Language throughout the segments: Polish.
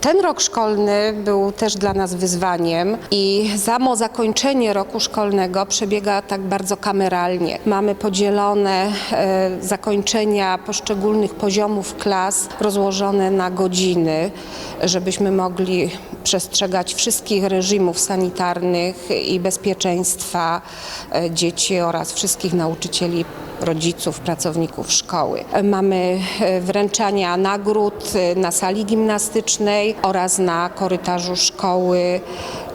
Ten rok szkolny był też dla nas wyzwaniem i samo zakończenie roku szkolnego przebiega tak bardzo kameralnie. Mamy podzielone e, zakończenia poszczególnych poziomów klas rozłożone na godziny, żebyśmy mogli przestrzegać wszystkich reżimów sanitarnych i bezpieczeństwa e, dzieci oraz wszystkich nauczycieli rodziców, pracowników szkoły. Mamy e, wręczania nagród e, na sali gimnastycznej oraz na korytarzu szkoły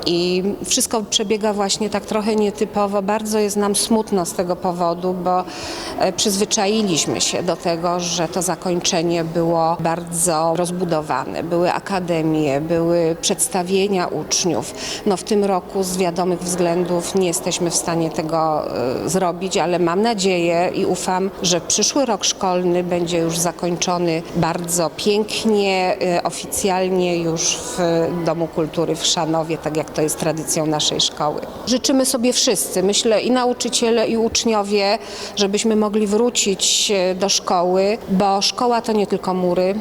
i wszystko przebiega właśnie tak trochę nietypowo. Bardzo jest nam smutno z tego powodu, bo e, przyzwyczailiśmy się do tego, że to zakończenie było bardzo rozbudowane. Były akademie, były przedstawienia uczniów. No w tym roku z wiadomych względów nie jesteśmy w stanie tego zrobić, ale mam nadzieję i ufam, że przyszły rok szkolny będzie już zakończony bardzo pięknie, e, oficjalnie już w Domu Kultury w Szanowie, tak jak to jest tradycją naszej szkoły. Życzymy sobie wszyscy, myślę i nauczyciele, i uczniowie, żebyśmy mogli wrócić e, do szkoły, bo szkoła to nie tylko mury,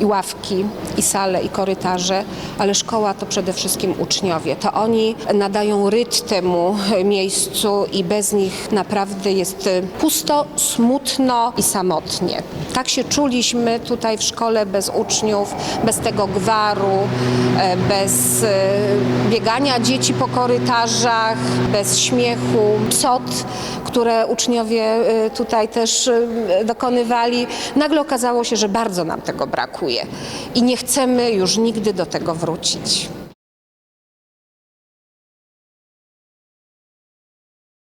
i ławki, i sale, i korytarze, ale szkoła to przede wszystkim uczniowie. To oni nadają ryt temu miejscu i bez nich naprawdę jest pusto, smutno i samotnie. Tak się czuliśmy tutaj w szkole bez uczniów, bez tego gwaru, e, bez e, biegania dzieci po korytarzach, bez śmiechu, psot, które uczniowie e, tutaj też dokonywali. Nagle okazało się, że bardzo nam tego brakuje i nie chcemy już nigdy do tego wrócić.